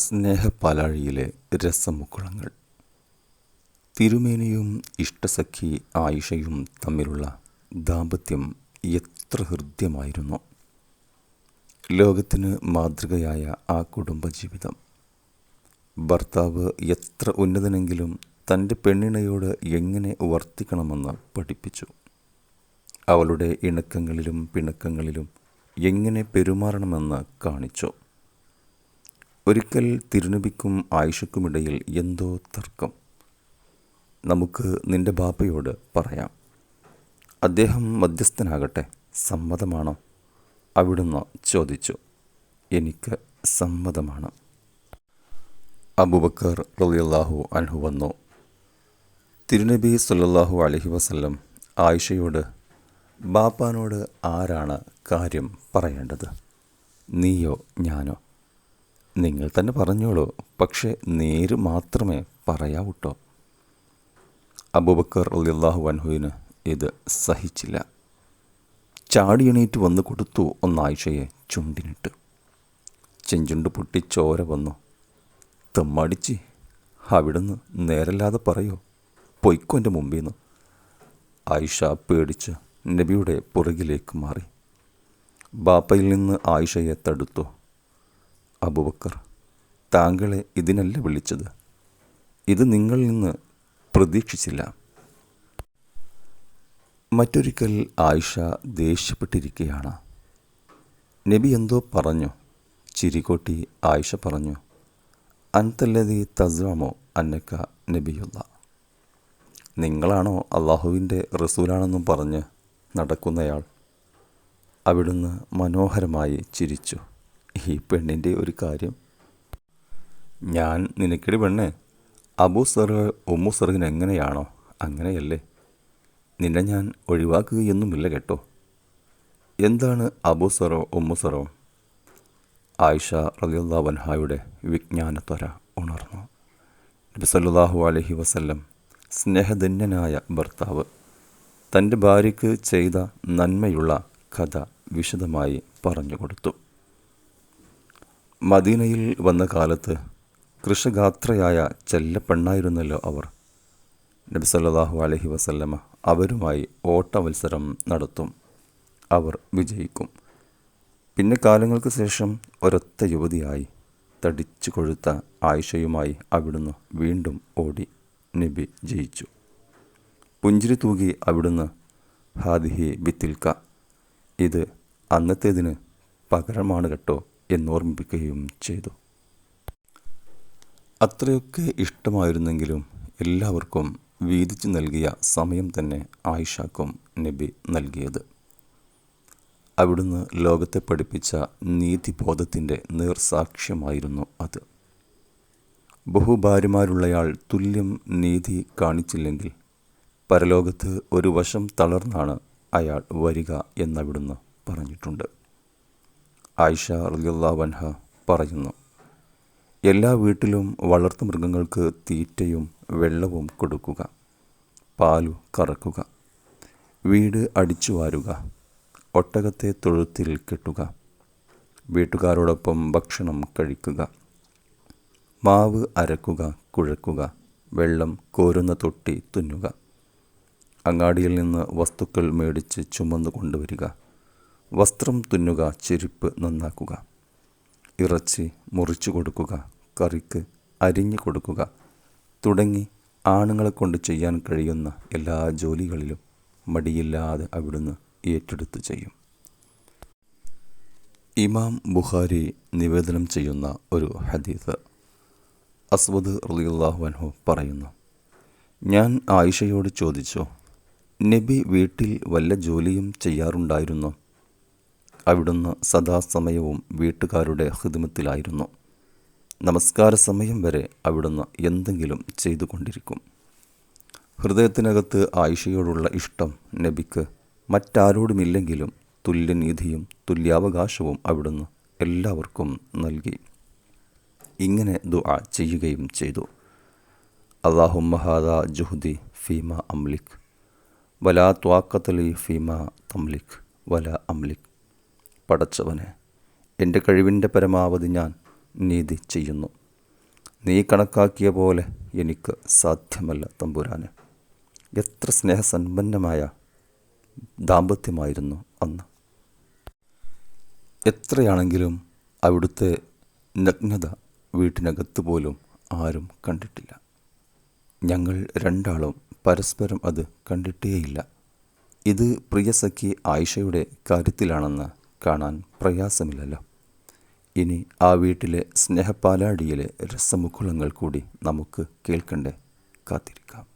സ്നേഹപ്പാലാഴിയിലെ രസമുക്കുളങ്ങൾ. തിരുമേനിയും ഇഷ്ടസഖി ആയിഷയും തമ്മിലുള്ള ദാമ്പത്യം എത്ര ഹൃദ്യമായിരുന്നു. ലോകത്തിന് മാതൃകയായ ആ കുടുംബജീവിതം. ഭർത്താവ് എത്ര ഉന്നതനെങ്കിലും തന്റെ പെണ്ണിണയോട് എങ്ങനെ വർത്തിക്കണമെന്ന് പഠിപ്പിച്ചു. അവളുടെ ഇണക്കങ്ങളിലും പിണക്കങ്ങളിലും എങ്ങനെ പെരുമാറണമെന്ന് കാണിച്ചു. ഒരിക്കൽ തിരുനബിക്കും ആയിഷക്കുമിടയിൽ എന്തോ തർക്കം. നമുക്ക് നിന്റെ ബാപ്പയോട് പറയാം. അദ്ദേഹം മധ്യസ്ഥനാകട്ടെ സമ്മതമാണോ? അവിടുന്ന് ചോദിച്ചു. എനിക്ക് സമ്മതമാണ്. അബുബക്കർ റലിയല്ലാഹു അൻഹു വന്നു. തിരുനബി സല്ലാഹു അലഹി വസല്ലം ആയിഷയോട് ബാപ്പാനോട് ആരാണ് കാര്യം പറയേണ്ടത്? നീയോ ഞാനോ? നിങ്ങൾ തന്നെ പറഞ്ഞോളൂ. പക്ഷേ നേര് മാത്രമേ പറയാവൂട്ടോ. അബൂബക്കർ അള്ളാഹു അൻഹുവിന് ഇത് സഹിച്ചില്ല. ചാടിയണീറ്റ് വന്ന് കൊടുത്തു ഒന്നാഴ്ചയെ ചുണ്ടിനിട്ട്. ചെഞ്ചുണ്ട് പൊട്ടി ചോര വന്നു. തെമ്മടിച്ച് അവിടുന്ന് നേരല്ലാതെ പറയോ. പൊയ്ക്കോ എന്റെ മുമ്പിൽ നിന്ന് ആയിഷ പേടിച്ച് നബിയുടെ പുറകിലേക്ക് മാറി. ബാപ്പയിൽ നിന്ന് ആയിഷയെ തടുത്തു. അബുബക്കർ താങ്കളെ ഇതിനല്ല വിളിച്ചത്. ഇത് നിങ്ങളിൽ നിന്ന് പ്രതീക്ഷിച്ചില്ല. മറ്റൊരിക്കൽ ആയിഷ ദേഷ്യപ്പെട്ടിരിക്കുകയാണ് നബി എന്തോ പറഞ്ഞു. ചിരികോട്ടി ആയിഷ പറഞ്ഞു അൻതല്ലതി തസ്വാമോ അന്നക്ക നബിയുള്ള നിങ്ങളാണോ അള്ളാഹുവിന്റെ റസൂലാണെന്നും പറഞ്ഞ് നടക്കുന്നയാൾ. അവിടുന്ന് മനോഹരമായി ചിരിച്ചു. ഈ പെണ്ണിന്റെ ഒരു കാര്യം. ഞാൻ നിനക്കിടി പെണ്ണ് അബു സർ ഉമ്മു സെറുകിന് എങ്ങനെയാണോ അങ്ങനെയല്ലേ? നിന്നെ ഞാൻ ഒഴിവാക്കുകയൊന്നുമില്ല കേട്ടോ. എന്താണ് അബു സറോ ഉമ്മു സറോ? ആയിഷ റലിയുള്ള വൻഹായുടെ വിജ്ഞാനത്വര ഉണർന്നു. നബിസല്ലാഹു അലൈഹി വസല്ലം സ്നേഹധന്യനായ ഭർത്താവ് തന്റെ ഭാര്യയ്ക്ക് ചെയ്ത നന്മയുള്ള കഥ വിശദമായി പറഞ്ഞു കൊടുത്തു. മദീനയിൽ വന്ന കാലത്ത് കൃഷഗാത്രയായ ചെല്ലപ്പെണ്ണായിരുന്നല്ലോ അവർ. നബി സല്ലല്ലാഹു അലൈഹി വസല്ലമ അവരുമായി ഓട്ടമത്സരം നടത്തും. അവർ വിജയിക്കും. പിന്നെ കാലങ്ങൾക്ക് ശേഷം ഒരൊത്ത യുവതിയായി തടിച്ചു കൊഴുത്ത ആയിഷയുമായി അവിടുന്ന് വീണ്ടും ഓടി നബി ജയിച്ചു. പുഞ്ചിരി തൂകി അവിടുന്ന് ഹാദിഹി ബിത്തിൽക്ക ഇത് അന്നത്തേതിന് പകരമാണ് കേട്ടോ. എന്നോർമ്മിപ്പിക്കുകയും ചെയ്തു. അത്രയൊക്കെ ഇഷ്ടമായിരുന്നെങ്കിലും എല്ലാവർക്കും വീതിച്ചു നൽകിയ സമയം തന്നെ ആയിഷാക്കും നബി നൽകിയത്. അവിടുന്ന് ലോകത്തെ പഠിപ്പിച്ച നീതിബോധത്തിന്റെ നേർസാക്ഷ്യമായിരുന്നു അത്. ബഹുഭാര്യമാരുള്ളയാൾ തുല്യം നീതി കാണിച്ചില്ലെങ്കിൽ പരലോകത്ത് ഒരു വശം തളർന്നാണ് അയാൾ വരിക എന്നവിടുന്ന് പറഞ്ഞിട്ടുണ്ട്. ആയിഷ റലിയുള്ളവൻഹ പറയുന്നു. എല്ലാ വീട്ടിലും വളർത്തു മൃഗങ്ങൾക്ക് തീറ്റയും വെള്ളവും കൊടുക്കുക. പാലു കറക്കുക. വീട് അടിച്ചു വാരുക. ഒട്ടകത്തെ തൊഴുത്തിൽ കെട്ടുക. വീട്ടുകാരോടൊപ്പം ഭക്ഷണം കഴിക്കുക. മാവ് അരക്കുക കുഴക്കുക വെള്ളം കോരുന്ന തൊട്ടി തുന്നുക. അങ്ങാടിയിൽ നിന്ന് വസ്തുക്കൾ മേടിച്ച് ചുമന്നു കൊണ്ടുവരിക വസ്ത്രം തുന്നുക ചെരുപ്പ് നന്നാക്കുക. ഇറച്ചി മുറിച്ചു കൊടുക്കുക കറിക്ക് അരിഞ്ഞു കൊടുക്കുക. തുടങ്ങി ആണുങ്ങളെ കൊണ്ട് ചെയ്യാൻ കഴിയുന്ന എല്ലാ ജോലികളിലും മടിയില്ലാതെ അവിടുന്ന് ഏറ്റെടുത്ത് ചെയ്യും. ഇമാം ബുഖാരി നിവേദനം ചെയ്യുന്ന ഒരു ഹദീസ്. അസ്വദ് റളിയല്ലാഹു അൻഹു പറയുന്നു ഞാൻ ആയിഷയോട് ചോദിച്ചു നബി വീട്ടിൽ വല്ല ജോലിയും ചെയ്യാറുണ്ടായിരുന്നോ? അവിടുന്ന് സദാസമയവും വീട്ടുകാരുടെ ഹൃദമത്തിലായിരുന്നു നമസ്കാര സമയം വരെ അവിടുന്ന് എന്തെങ്കിലും ചെയ്തുകൊണ്ടിരിക്കും. ഹൃദയത്തിനകത്ത് ആയിഷയോടുള്ള ഇഷ്ടം നബിക്ക് മറ്റാരോടുമില്ലെങ്കിലും തുല്യനീതിയും തുല്യാവകാശവും അവിടുന്ന് എല്ലാവർക്കും നൽകി. ഇങ്ങനെ ദുആ ചെയ്യുകയും ചെയ്തു. അള്ളാഹുമ്മഹാദ ജുഹുദി ഫീമ അംലിഖ് വലാ ത്വാക്കത്തലി ഫീമ തംലിഖ് വല അംലിക്. പടച്ചവനെ എന്റെ കഴിവിന്റെ പരമാവധി ഞാൻ നീതി ചെയ്യുന്നു. നീ കണക്കാക്കിയ പോലെ എനിക്ക് സാധ്യമല്ല തമ്പുരാന്. എത്ര സ്നേഹസമ്പന്നമായ ദാമ്പത്യമായിരുന്നു അന്ന്. എത്രയാണെങ്കിലും അവിടുത്തെ നഗ്നത വീട്ടിനകത്ത് പോലും ആരും കണ്ടിട്ടില്ല. ഞങ്ങൾ രണ്ടാളും പരസ്പരം അത് കണ്ടിട്ടേയില്ല. ഇത് പ്രിയസഖി ആയിഷയുടെ കാര്യത്തിലാണെന്ന് കാണാൻ പ്രയാസമില്ലല്ലോ. ഇനി ആ വീട്ടിലെ സ്നേഹപ്പാലാടിയിലെ രസമുക്കുളങ്ങൾ കൂടി നമുക്ക് കേൾക്കണ്ടേ? കാത്തിരിക്കാം.